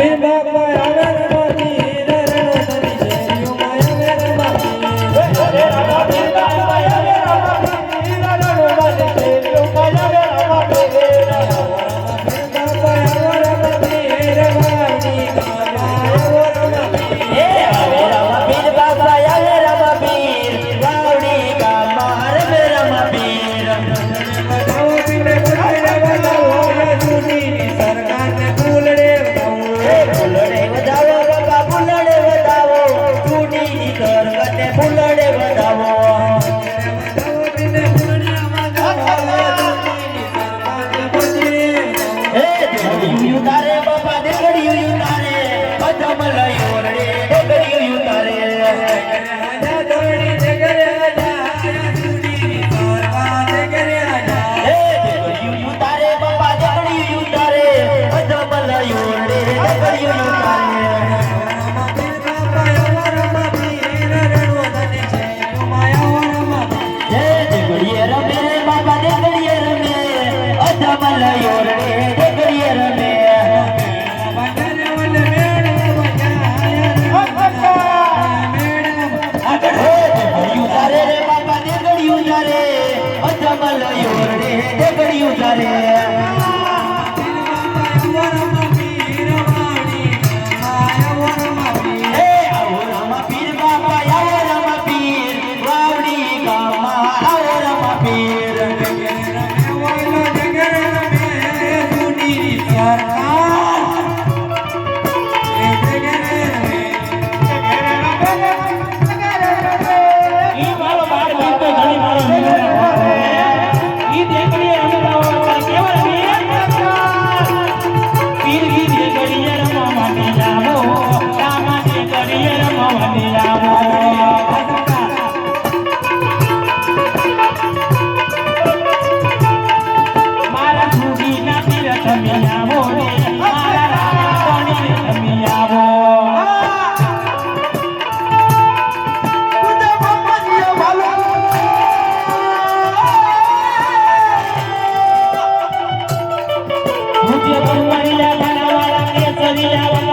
બાપા புல்லடே રે બાબા દેગડિયું જારે અજમલ યોરડે દેગડિયું જારે તમે આવો રે મારા રામપણી તમે આવો પૂજ્ય બ્રહ્મલીલા બનાવાળા કેસરી લાવા